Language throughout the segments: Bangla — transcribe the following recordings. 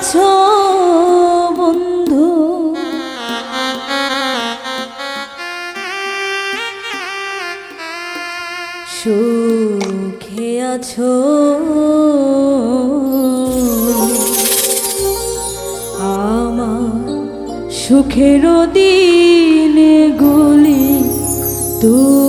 আছো বন্ধু? সুখে আছো। আমার সুখের দিনে গুলি তুমি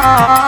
Ah